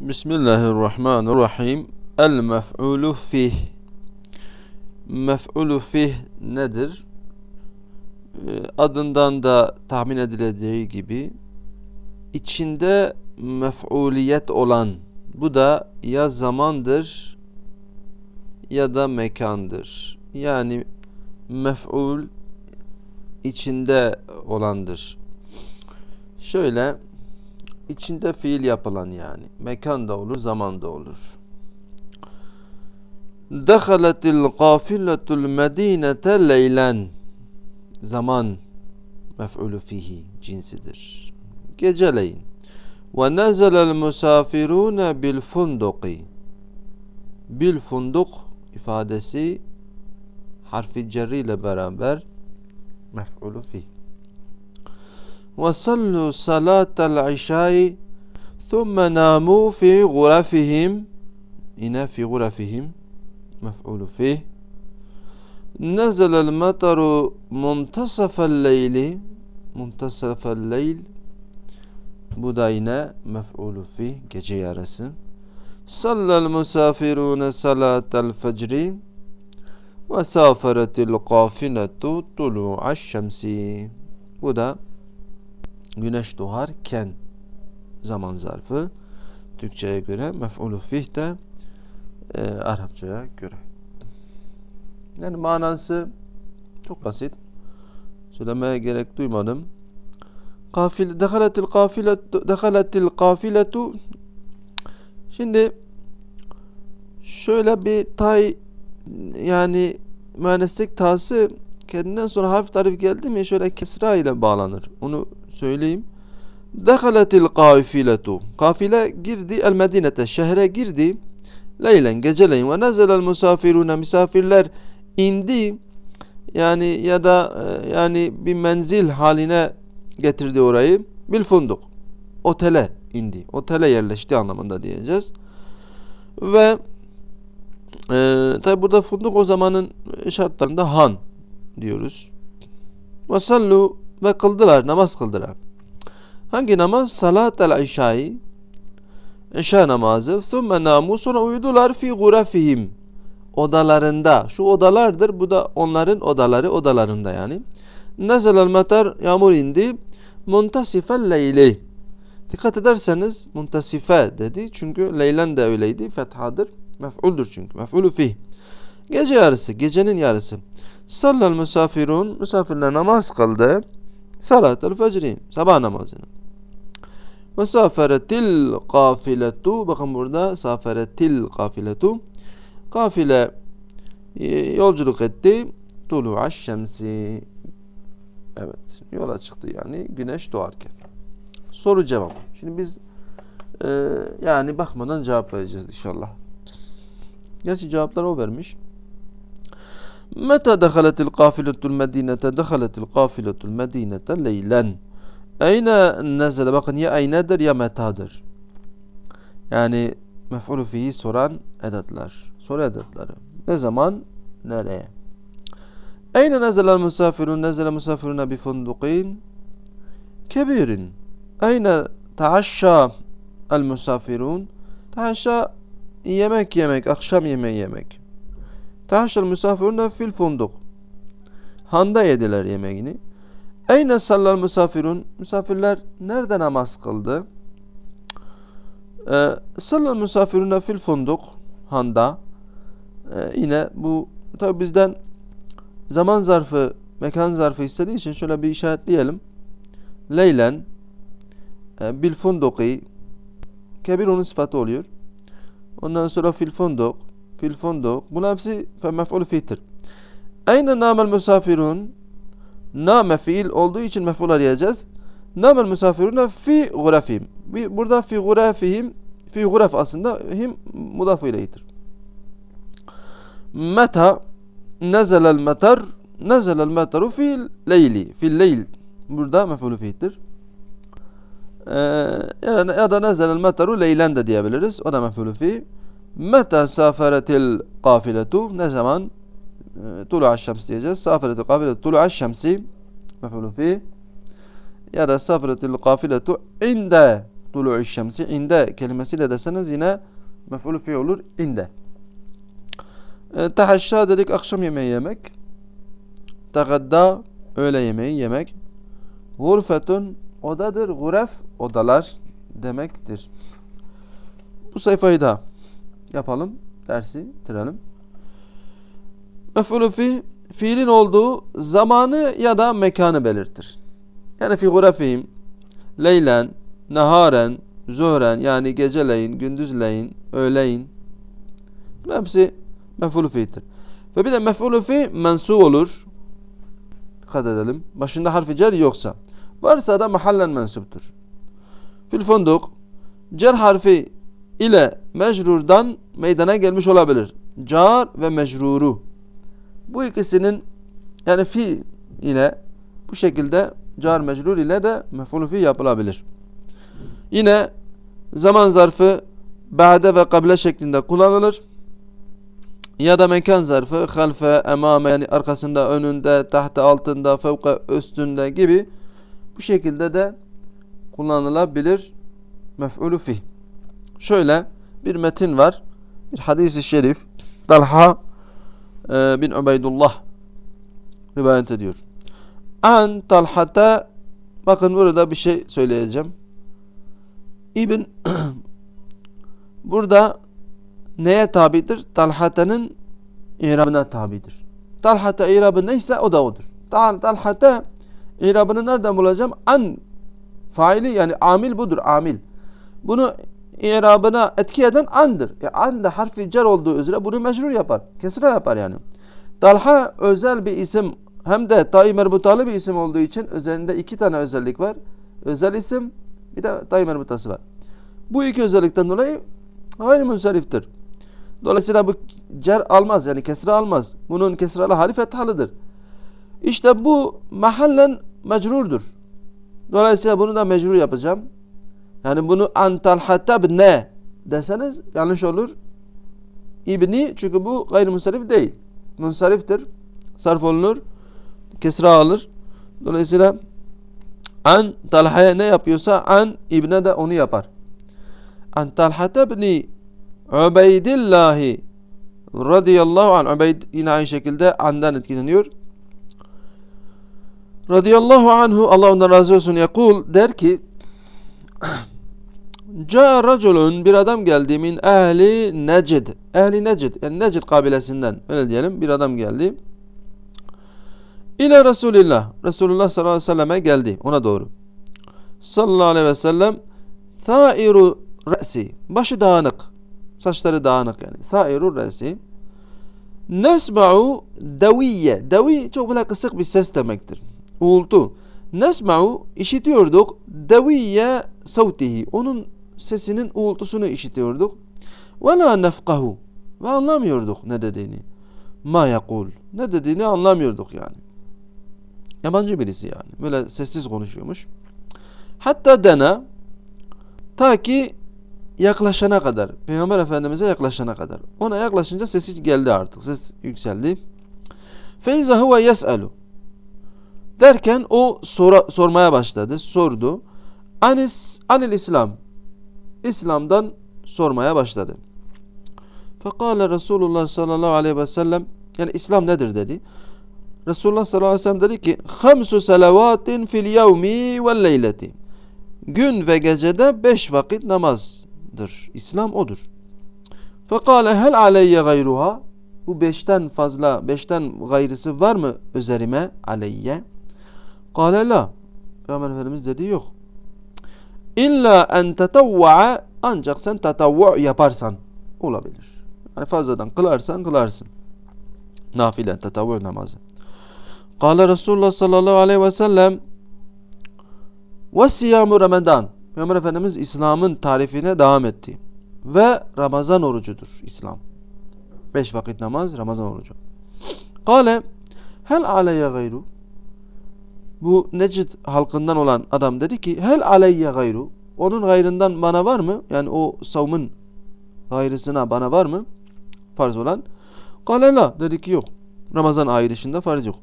Bismillahirrahmanirrahim. El mef'ulu fih. Mef'ulu fih nedir? Ee, Adından da tahmin edileceği gibi içinde mef'uliyet olan bu da ya zamandır ya da mekandır. Yani mef'ul içinde olandır. Şöyle içinde fiil yapılan yani. Mekan da olur, zaman da olur. Dehaletil kafiletul medinete leylen. Zaman mef'ulü fihi cinsidir. Geceleyin. Ve nezelel musafirune bil funduki. Bil funduk ifadesi harfi cerri ile beraber mef'ulü fihi. وصلوا صلاة العشاء ثم ناموا في غرفهم. إنا في غرفهم مفعول فيه. نزل المطر منتصف الليل. منتصف الليل. بدينا مفعول فيه. كجي صلى المسافرون صلاة الفجر. وسافرت القافلة طلوع الشمس. بدأ güneş doğarken zaman zarfı Türkçe'ye göre mef'ulü fih de e, Arapça'ya göre. Yani manası çok basit. Söylemeye gerek duymadım. Kafil dehaletil kafiletu dehaletil kafiletu Şimdi şöyle bir tay yani mühendislik tası kendinden sonra harf tarif geldi mi şöyle kesra ile bağlanır. Onu söyleyeyim. Dehaletil kafiletu. Kafile girdi el medinete. Şehre girdi. Leylen geceleyin ve nezelel musafirune misafirler indi. Yani ya da e, yani bir menzil haline getirdi orayı. Bil funduk. Otele indi. Otele yerleşti anlamında diyeceğiz. Ve e, tabi burada funduk o zamanın şartlarında han diyoruz. Ve sallu ve kıldılar, namaz kıldılar. Hangi namaz? Salat el işai. İşa namazı. Thumme namu sonra uyudular fi gurafihim. Odalarında. Şu odalardır. Bu da onların odaları odalarında yani. Nezelel metar yağmur indi. Muntasifel leyli. Dikkat ederseniz muntasife dedi. Çünkü leylen de öyleydi. Fethadır. Mef'uldür çünkü. Mef'ulü fih. Gece yarısı. Gecenin yarısı. Sallal misafirun. Misafirler namaz kıldı. Salatel fecri. Sabah namazını. Ve saferetil kafiletu. Bakın burada saferetil kafiletu. Kafile e, yolculuk etti. Tulu'aş şemsi. Evet. Yola çıktı yani güneş doğarken. Soru cevap. Şimdi biz e, yani bakmadan cevap vereceğiz inşallah. Gerçi cevaplar o vermiş. Meta dehalet kafiletul medinete dehaletil kafiletul medinete leylen. Eyne nezele bakın ya eynedir ya metadır. Yani mef'ulü fihi soran edatlar. Soru edatları. Ne zaman? Nereye? Eyne nezelel misafirun? Nezele misafiruna bi fundukin kebirin. Eyne taaşşa el misafirun? Taaşşa yemek yemek, akşam yemeği yemek. Taaşşal misafiruna fil funduk. Handa yediler yemeğini. Eyne sallal misafirun? Misafirler nerede namaz kıldı? Ee, sallal misafiruna fil funduk. Handa. Ee, yine bu tabi bizden zaman zarfı, mekan zarfı istediği için şöyle bir işaretleyelim. Leylen e, bil funduki kebir onun sıfatı oluyor. Ondan sonra fil funduk fil funduk. Bunlar hepsi mef'ul fi'tir. Aynen namel misafirun name fiil olduğu için mef'ul arayacağız. Namel misafiruna fi gurafihim. Burada fi gurafihim fi guraf aslında him mudaf ileydir. Meta nezelel metar nezelel metaru fil leyli fil leyl burada mef'ul fi'dir. Ee, yani ya da nezelel metaru leylen de diyebiliriz. O da mef'ul fi. Meta saferetil kafiletu ne zaman e, tulu'a şems diyeceğiz. Saferetil kafiletu tulu'a şemsi mef'ulü fi ya da saferetil kafiletu inde tulu'u şemsi inde kelimesiyle deseniz yine mef'ulü fi olur inde. E, tehaşşa dedik akşam yemeği yemek. Tegadda öğle yemeği yemek. Gurfetun odadır. Guref odalar demektir. Bu sayfayı da yapalım. Dersi bitirelim. Mef'ulü fi fiilin olduğu zamanı ya da mekanı belirtir. Yani fi gurefihim leylen, naharen, zuhren yani geceleyin, gündüzleyin, öğleyin. Bunlar hepsi mef'ulü fi'dir. Ve bir de mef'ulü fi mensup olur. Dikkat edelim. Başında harfi cer yoksa. Varsa da mahallen mensuptur. Fil funduk cer harfi ile mecrurdan meydana gelmiş olabilir. Car ve mecruru. Bu ikisinin yani fi ile bu şekilde car mecrur ile de mef'ul fi yapılabilir. Yine zaman zarfı ba'de ve kable şeklinde kullanılır. Ya da mekan zarfı halfe, emame yani arkasında, önünde, tahta, altında, fevka, üstünde gibi bu şekilde de kullanılabilir mef'ulü fi. Şöyle bir metin var. Bir hadis-i şerif. Talha e, bin Ubeydullah rivayet ediyor. An Talhata bakın burada bir şey söyleyeceğim. İbn burada neye tabidir? Talhata'nın irabına tabidir. Talhata irabı neyse o da odur. Tal Talhata irabını nereden bulacağım? An faili yani amil budur amil. Bunu irabına etki eden andır. E an da harfi cer olduğu üzere bunu mecrur yapar. Kesra yapar yani. Talha özel bir isim hem de tayi merbutalı bir isim olduğu için üzerinde iki tane özellik var. Özel isim bir de tayi merbutası var. Bu iki özellikten dolayı gayri münsariftir. Dolayısıyla bu cer almaz yani kesra almaz. Bunun kesralı hali fethalıdır. İşte bu mahallen mecrurdur. Dolayısıyla bunu da mecrur yapacağım. Yani bunu antal hatab ne deseniz yanlış olur. İbni çünkü bu gayrimusarif değil. Munsariftir. Sarf olunur. Kesra alır. Dolayısıyla an talhaya ne yapıyorsa an ibne de onu yapar. An talhata ibni Ubeydillahi radıyallahu anh Ubeyd yine aynı şekilde andan etkileniyor. Radıyallahu anhu Allah ondan razı olsun yakul der ki Ca raculun bir adam geldi min ehli Necid. Ehli Necid yani Necid kabilesinden öyle diyelim bir adam geldi. İle Resulillah. Resulullah sallallahu aleyhi ve selleme geldi ona doğru. Sallallahu aleyhi ve sellem thairu re'si. Başı dağınık. Saçları dağınık yani. Thairu re'si. Nesma'u daviye. Davi çok böyle kısık bir ses demektir. Uğultu. Nesma'u işitiyorduk. Daviye savtihi. Onun sesinin uğultusunu işitiyorduk. Ve la nefkahu. Ve anlamıyorduk ne dediğini. Ma yakul. Ne dediğini anlamıyorduk yani. Yabancı birisi yani. Böyle sessiz konuşuyormuş. Hatta dena ta ki yaklaşana kadar. Peygamber Efendimiz'e yaklaşana kadar. Ona yaklaşınca sesi geldi artık. Ses yükseldi. Feyza huve yes'elu. Derken o sora, sormaya başladı. Sordu. Anis, anil İslam. İslam'dan sormaya başladı. Fekale Resulullah sallallahu aleyhi ve sellem yani İslam nedir dedi. Resulullah sallallahu aleyhi ve sellem dedi ki Hamsu salavatin fil yevmi ve leyleti Gün ve gecede beş vakit namazdır. İslam odur. Fekale hel aleyye gayruha Bu beşten fazla, beşten gayrısı var mı üzerime aleyye? Kale la. Peygamber Efendimiz dedi yok. İlla en tetavva'a ancak sen tetavvu yaparsan olabilir. Yani fazladan kılarsan kılarsın. Nafile tetavvu namazı. Kale Resulullah sallallahu aleyhi ve sellem ve siyamu Ramazan. Peygamber Efendimiz İslam'ın tarifine devam etti. Ve Ramazan orucudur İslam. Beş vakit namaz Ramazan orucu. Kale hel aleyye gayru bu Necid halkından olan adam dedi ki hel aleyye gayru onun gayrından bana var mı? Yani o savmun gayrısına bana var mı? Farz olan. Kale la dedi ki yok. Ramazan ayı dışında farz yok.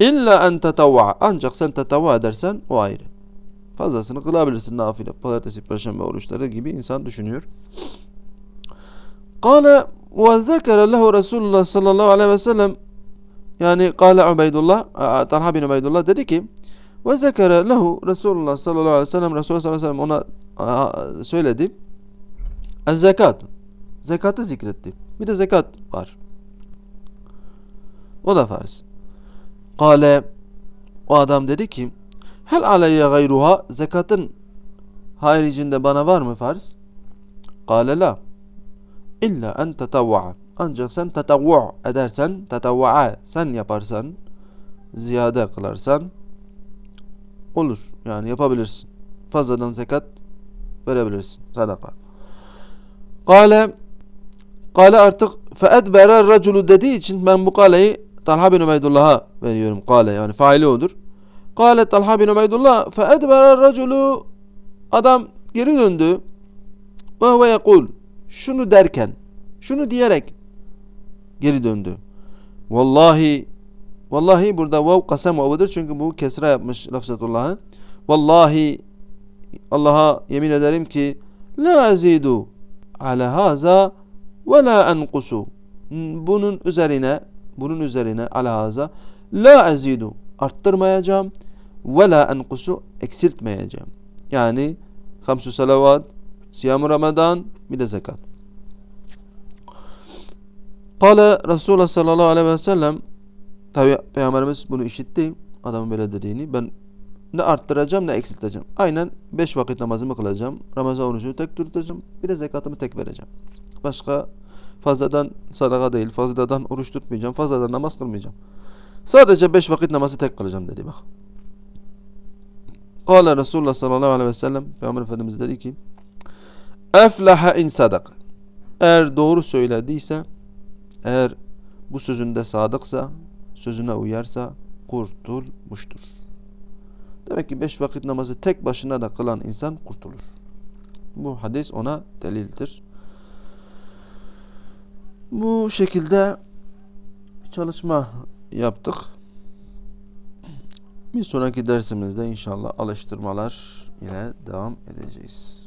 İlla en tetavva ancak sen tetavva edersen o ayrı. Fazlasını kılabilirsin nafile. Pazartesi, perşembe oruçları gibi insan düşünüyor. Kale ve zekere lehu Resulullah sallallahu aleyhi ve sellem yani kale Ubeydullah Talha bin Ubeydullah dedi ki ve zekere lehu Resulullah sallallahu aleyhi ve sellem Resulullah sallallahu aleyhi ve sellem ona söyledi. Ez zekat. Zekatı zikretti. Bir de zekat var. O da farz. Kale o adam dedi ki Hel aleyye gayruha zekatın haricinde bana var mı farz? Kale la. İlla en tetavva'a. Ancak sen tetavvu edersen, tetavva'a sen yaparsan, ziyade kılarsan olur. Yani yapabilirsin. Fazladan zekat verebilirsin. Sadaka. Kale Kale artık feedbere raculu dediği için ben bu kaleyi Talha bin Ubeydullah'a veriyorum. Kale yani faili odur. Kale Talha bin Ubeydullah feedbere raculu adam geri döndü. Ve huve yekul şunu derken şunu diyerek geri döndü. Vallahi Vallahi burada vav kasem vavudur çünkü bu kesra yapmış lafzatullah'ı. Vallahi Allah'a yemin ederim ki la azidu ala haza ve la enkusu. Bunun üzerine bunun üzerine ala haza la azidu arttırmayacağım ve la enkusu eksiltmeyeceğim. Yani hamsu salavat, siyam Ramazan, bir de zekat. Kale Resulullah sallallahu aleyhi ve sellem Tabi Peygamberimiz bunu işitti. Adamın böyle dediğini. Ben ne arttıracağım ne eksilteceğim. Aynen beş vakit namazımı kılacağım. Ramazan orucunu tek tutacağım. Bir de zekatımı tek vereceğim. Başka fazladan sadaka değil. Fazladan oruç tutmayacağım. Fazladan namaz kılmayacağım. Sadece beş vakit namazı tek kılacağım dedi bak. Kale Resulullah sallallahu aleyhi ve sellem Peygamber Efendimiz dedi ki Eflaha in sadak. Eğer doğru söylediyse eğer bu sözünde sadıksa sözüne uyarsa kurtulmuştur. Demek ki beş vakit namazı tek başına da kılan insan kurtulur. Bu hadis ona delildir. Bu şekilde çalışma yaptık. Bir sonraki dersimizde inşallah alıştırmalar ile devam edeceğiz.